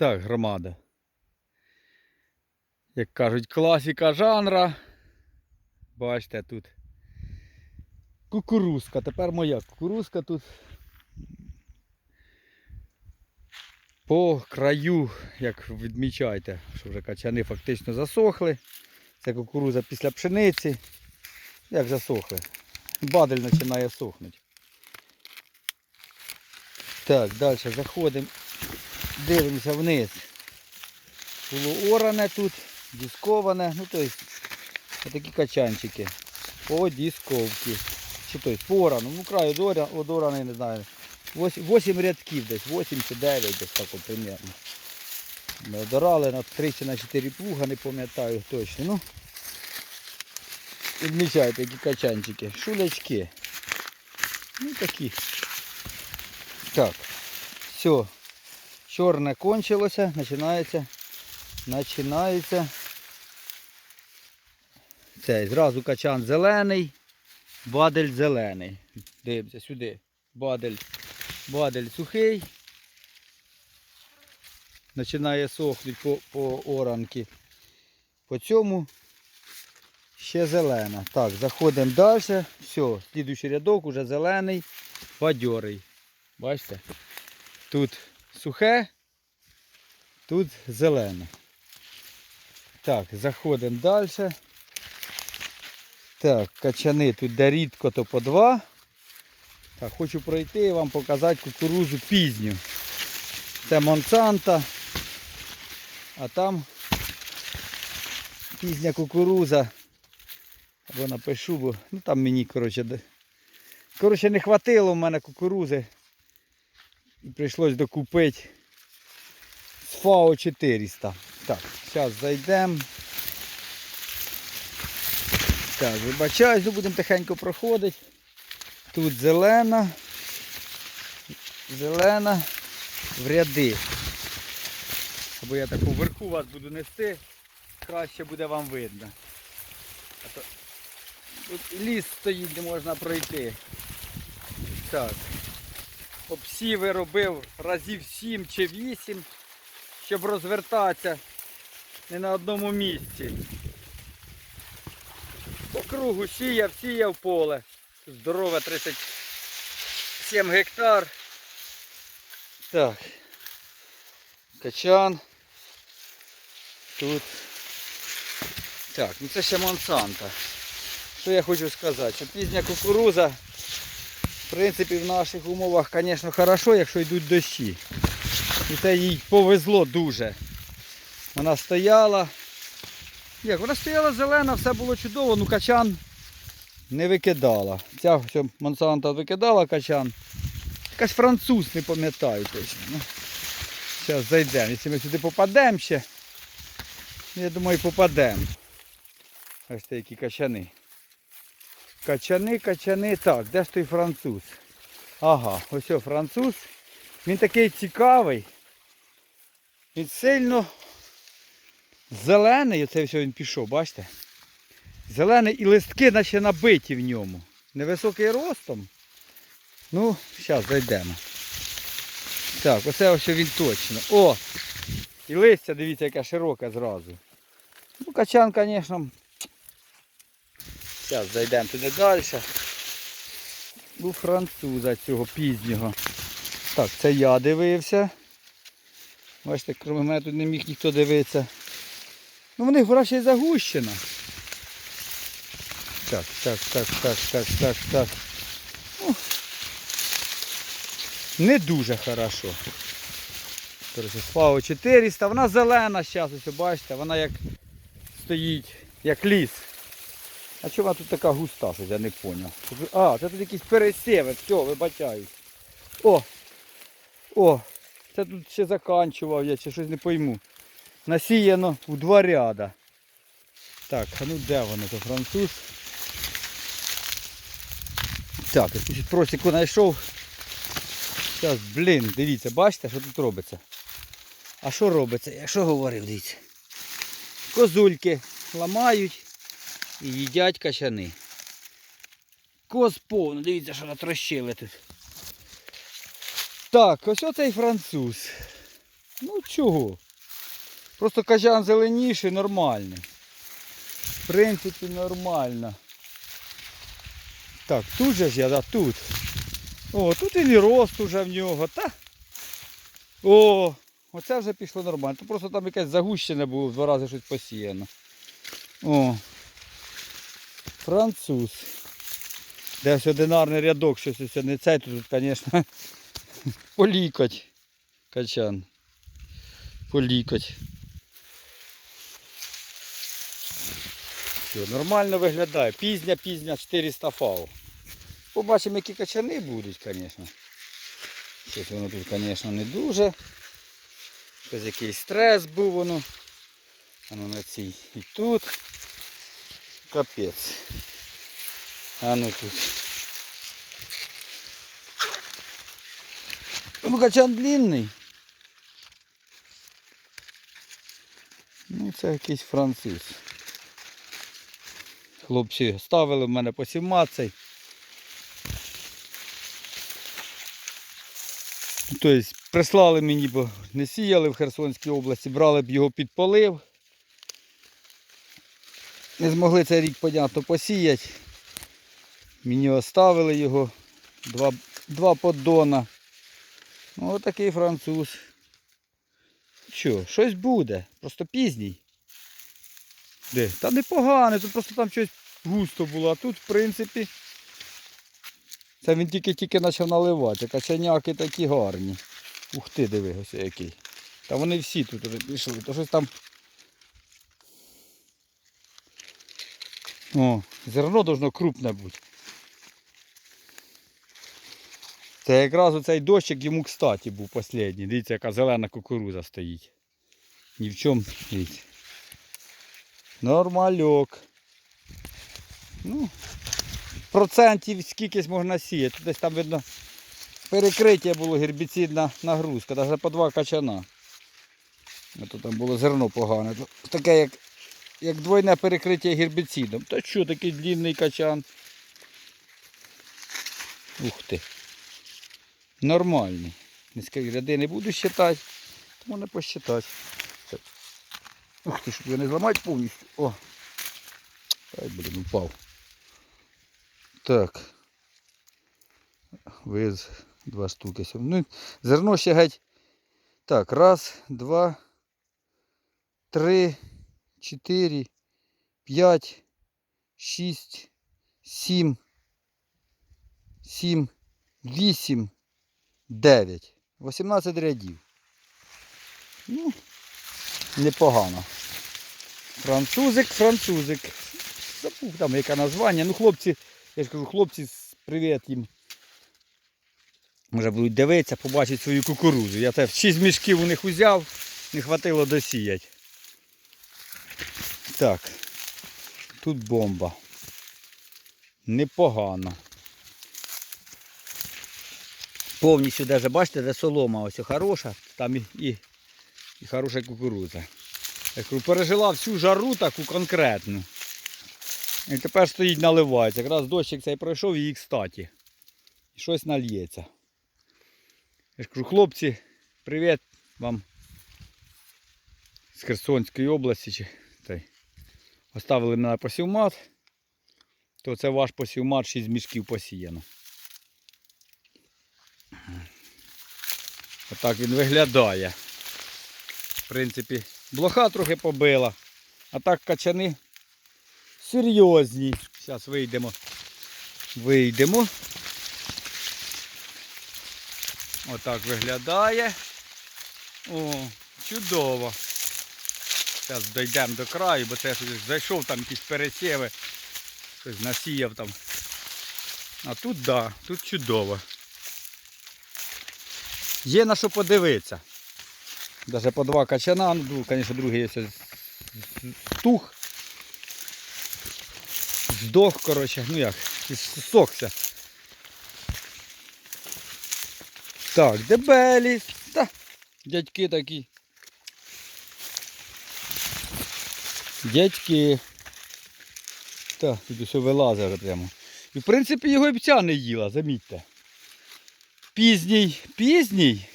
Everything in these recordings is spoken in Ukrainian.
Так, громада. Як кажуть, класика жанра. Бачите, тут кукурузка. Тепер моя кукурузка тут. По краю, як відмічаєте, що вже качани фактично засохли. Це кукуруза після пшениці. Як засохли? Бадель починає сохнути. Так, далі заходимо, дивимося вниз. Було оране тут, дисковане, ну тобто такі качанчики. По дисковці. Чи тобто по орану. Ну от оране, не знаю. 8 рядків десь, 8 чи 9 десь так от примерно. Ми Дорали на 3 чи на 4 плуга, не пам'ятаю точно. Ну, відмічайте, які качанчики. Шулячки. Ну такі. Так. Все. Чорне кончилося, починається. Починається. Цей, зразу качан зелений, бадель зелений. Дивимося сюди. Бадель. Бадель сухий. Починає сохнути по, по оранки. По цьому ще зелена. Так, заходимо далі. Все, слідуючий рядок уже зелений, бадьорий. Бачите? Тут сухе, тут зелене. Так, заходимо далі. Так, качани тут де рідко, то по два. Так, хочу пройти і вам показати кукурузу пізню. Це Монсанта. А там пізня кукуруза. Або напишу, бо ну там мені, коротше, коротше, не хватило в мене кукурузи. І прийшлось докупити з ФАО 400. Так, зараз зайдемо. Так, вибачаюсь, будемо тихенько проходити. Тут зелена. Зелена в ряди. Або я так вверху вас буду нести, краще буде вам видно. А то тут ліс стоїть, де можна пройти. Так. Обсіви робив разів 7 чи 8, щоб розвертатися не на одному місці. По кругу сіяв, сіяв поле. Здорове 37 гектар. Так. Качан. Тут. Так, ну це ще Монсанта. Що я хочу сказати? Що пізня кукуруза, в принципі, в наших умовах, звісно, хорошо, якщо йдуть дощі. І це їй повезло дуже. Вона стояла. Як, вона стояла зелена, все було чудово, ну качан не викидала. Ця Монсанта викидала качан. Якась француз, не пам'ятаю точно. Ну, зараз зайдемо. Якщо ми сюди попадемо ще, я думаю, попадемо. Ось такі качани. Качани, качани. Так, де ж той француз? Ага, ось о француз. Він такий цікавий. Він сильно зелений, оце все він пішов, бачите? Зелений і листки наче набиті в ньому. Невисокий ростом. Ну, зараз зайдемо. Так, оце ось він точно. О! І листя, дивіться, яке широке зразу. Ну, качан, звісно. Зараз зайдемо туди далі. У француза цього пізнього. Так, це я дивився. Бачите, крім мене тут не міг ніхто дивитися. Ну в них гора ще й загущена. Так, так, так, так, так, так, так. Ну, не дуже хорошо. Фау 400, вона зелена зараз, ось бачите, вона як стоїть, як ліс. А чого вона тут така густа, що я не зрозумів? А, це тут якісь пересіви, все, вибачаюсь. О! О! Це тут ще заканчував я, чи щось не пойму. Насіяно у два ряда. Так, а ну де воно, то француз? Так, якусь просіку знайшов. Зараз, блін, дивіться, бачите, що тут робиться? А що робиться? Я що говорив, дивіться? Козульки ламають і їдять качани. Коз повно, дивіться, що натрощили тут. Так, ось оцей француз. Ну чого? Просто качан зеленіший, нормальний. В принципі, нормально. Так, тут же ж я, да, тут. О, тут і рост уже в нього, та. О, оце вже пішло нормально. Просто там якесь загущене було, в два рази щось посіяно. О. Француз. Десь одинарний рядок, щось ось не цей, тут, звісно, полікоть. Качан. Полікоть. Все, нормально виглядає. Пізня, пізня 400 фау. Побачимо, які качани будуть, звісно. Щось воно тут, звісно, не дуже. Щось якийсь стрес був воно. Воно на цій і тут. Капець. А ну тут. Ну, качан длинний. Ну, це якийсь француз. Хлопці ставили в мене по 17. Тобто прислали мені, бо не сіяли в Херсонській області, брали б його під полив. Не змогли цей рік, понятно, посіяти. Мені оставили його. Два, два поддона. Ну, отакий француз. Що, щось буде. Просто пізній. Де? Та непогано, тут просто там щось густо було. А тут, в принципі, це він тільки-тільки почав наливати. Качаняки такі гарні. Ух ти, диви, ось який. Та вони всі тут вже пішли. То щось там. О, зерно должно крупне бути. Це якраз оцей дощик йому кстати був останній. Дивіться, яка зелена кукуруза стоїть. Ні в чому, дивіться. Нормальок. Ну, процентів скількись можна сіяти. Десь там видно перекриття було гербіцидна нагрузка, навіть по два качана. А то там було зерно погане. Таке як, як двойне перекриття гербіцидом. Та що такий длинний качан? Ух ти. Нормальний. Низькі ряди не буду считати, тому не посчитати. Ух ти, щоб його не зламати повністю. О! Ай, блін, упав. Так. Виз два штуки. Ну, зерно ще геть. Так, раз, два, три, чотири, п'ять, шість, сім, сім, вісім, дев'ять. 18 рядів. Ну, непогано. Французик, французик. Забув там яке названня. Ну, хлопці, я ж кажу, хлопці, привіт їм. Може будуть дивитися, побачать свою кукурузу. Я теж 6 мішків у них узяв, не хватило досіяти. Так. Тут бомба. Непогано. Повністю даже, бачите, де солома ось хороша, там і, і, і хороша кукуруза. Я кажу, пережила всю жару таку конкретну. І тепер стоїть наливається. Якраз дощик цей пройшов і їх статі. І щось нальється. Я ж кажу, хлопці, привіт вам з Херсонської області. Оставили мене посівмат. То це ваш посівмат 6 мішків посіяно. Отак він виглядає. В принципі, блоха трохи побила. А так качани серйозні. Зараз вийдемо. Вийдемо. Отак виглядає. О, чудово. Зараз дійдемо до краю, бо це зайшов, там якісь пересіви. Щось насіяв там. А тут да, тут чудово. Є на що подивитися. Даже по два качана, ну, звісно, другий є стух. Здох, коротше, ну як, сохся. Так, дебелі. Та, дядьки такі. Дядьки. Так, тут усе вилазить прямо. І в принципі його і пця не їла, замітьте. Пізній, пізній.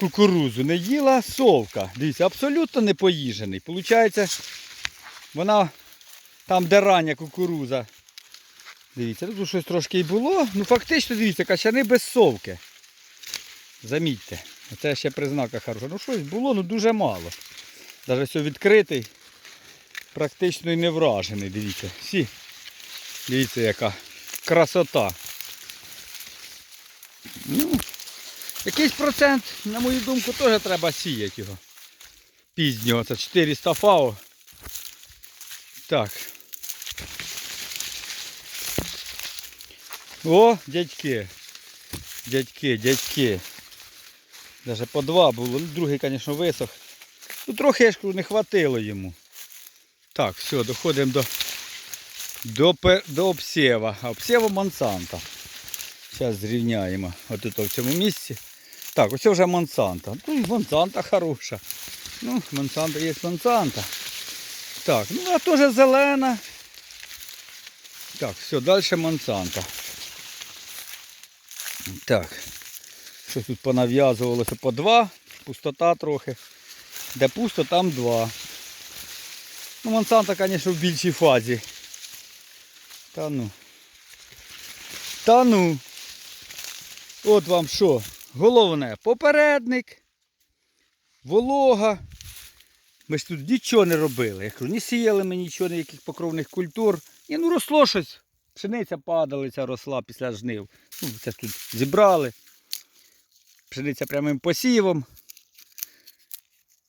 кукурузу не їла совка. Дивіться, абсолютно не поїжений. Получається, вона там, де рання кукуруза. Дивіться, тут щось трошки і було. Ну фактично, дивіться, качани без совки. Замітьте. Це ще признака хороша. Ну щось було, ну дуже мало. Навіть все відкритий, практично і не вражений, дивіться. Всі. Дивіться, яка красота. Ну, якийсь процент, на мою думку, теж треба сіяти його. Пізнього. Це 400 фао. Так. О, дядьки. Дядьки, дядьки. Даже по два було. Ну, другий, звісно, висох. Ну, трохи ж не хватило йому. Так, все, доходимо до, до, до обсєва. Обсєва Монсанта. Зараз зрівняємо. От тут в цьому місці. Так, ось вже Монсанта. Ну, Монсанта хороша. Ну, Монсанта є Монсанта. Так, ну а теж зелена. Так, все, далі Монсанта. Так. Щось тут понав'язувалося по два, пустота трохи. Де пусто, там два. Ну, Монсанто, звісно, в більшій фазі. Та ну. Та ну. От вам що? Головне, попередник, волога. Ми ж тут нічого не робили. Я кажу, не сіяли ми нічого, ніяких покровних культур. І ну росло щось. Пшениця падалиця росла після жнив. Ну, це тут зібрали. Пшениця прямим посівом.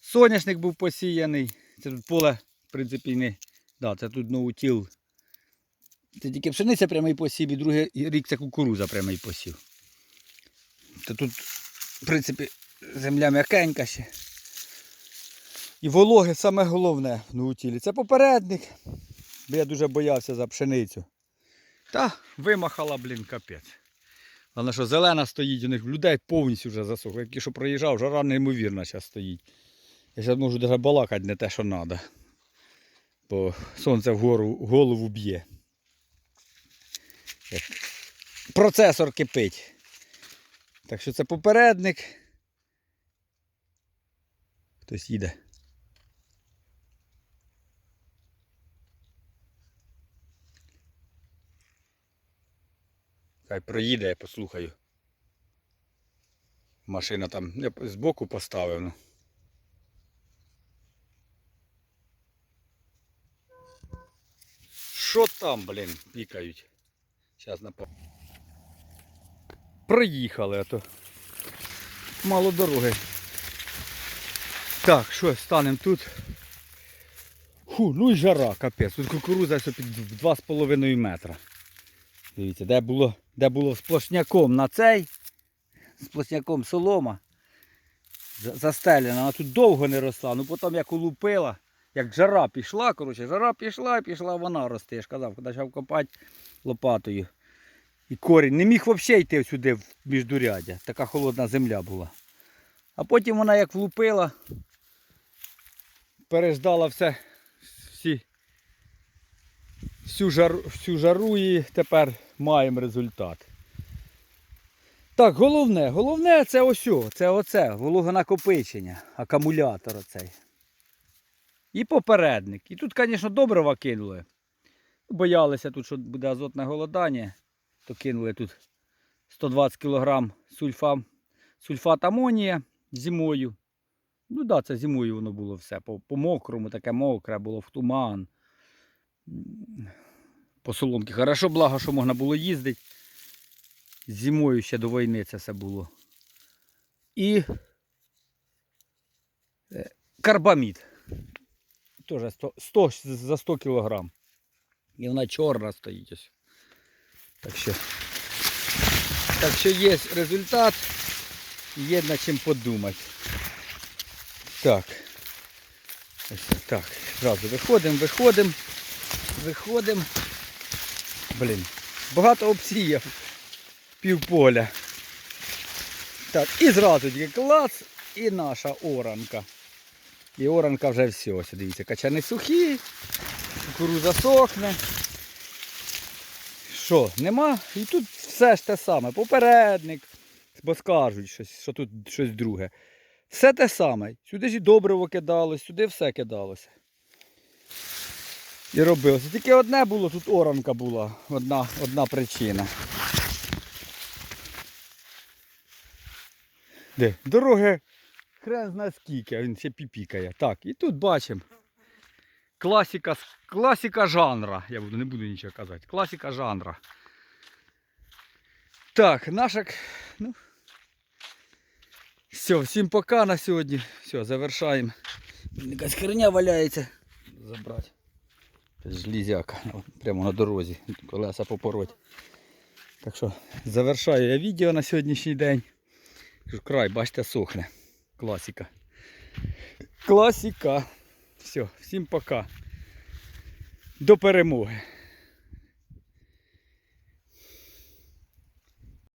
Соняшник був посіяний. Це тут поле, в принципі, не. Да, це тут ноутіл. Це тільки пшениця прямий посів, і другий рік це кукуруза прямий посів. Та тут, в принципі, земля м'якенька ще. І вологи саме головне в ноутілі. Це попередник. Бо я дуже боявся за пшеницю. Та вимахала, блін, капець. Вона що зелена стоїть, у них людей повністю вже засохло. Який що проїжджав, жара неймовірна зараз стоїть. Я зараз можу навіть балакати не те, що треба. Бо сонце вгору голову б'є. Процесор кипить. Так що це попередник. Хтось їде. Хай проїде, я послухаю. Машина там, я збоку поставив. Ну. Що там, блін, пікають? Зараз напав. Проїхали, а то мало дороги. Так, що, станемо тут. Фу, ну і жара, капець. Тут кукуруза під 2,5 метра. Дивіться, де було, де було сплошняком на цей, сплошняком солома. Застелена, вона тут довго не росла, ну потім як улупила, як жара пішла, коротше, жара пішла і пішла вона рости. Я ж казав, почав копати лопатою. І корінь не міг взагалі йти сюди в міждурядя. Така холодна земля була. А потім вона як влупила, переждала все, всі, всю, жару, всю жару і тепер маємо результат. Так, головне, головне це ось, це оце, вологонакопичення, акумулятор оцей. І попередник. І тут, звісно, добрива кинули. Боялися тут, що буде азотне голодання, то кинули тут 120 кг сульфа, сульфат амонія зимою. Ну так, да, це зимою воно було все. По, по мокрому, таке мокре, було в туман. По соломки. Хорошо, благо, що можна було їздити. Зимою ще до війни це все було. І е, карбамід. Теж 100, 100 за 100 кг. І вона чорна стоїть ось. Так що, так що є результат. Є над чим подумати. Так. Ось так. Зразу виходимо, виходимо, виходимо. Блін. Багато обсіяв. Півполя. Так, і зразу тільки клац і наша оранка. І оранка вже все. Ось дивіться, качани сухі, кукуруза сохне. Що, нема? І тут все ж те саме. Попередник. Бо скажуть, щось, що тут щось друге. Все те саме. Сюди ж і добриво кидалось, сюди все кидалося. І робилося. Тільки одне було, тут оранка була, одна, одна причина. Де? Дороги хрен зна скільки, а він ще піпікає. Так, і тут бачимо. Класика, с- класика жанра. Я буду, не буду нічого казати. Класика жанра. Так, наша. к- Ну. Все, всім пока на сьогодні. Все, завершаємо. Блін, Якась херня валяється. Забрати. Це Железяка. О, Прямо на дорозі. Колеса попороть. Так що завершаю я відео на сьогоднішній день. Кажу, Край, бачите, сохне. Класика. Класика. Все, всім пока. До перемоги.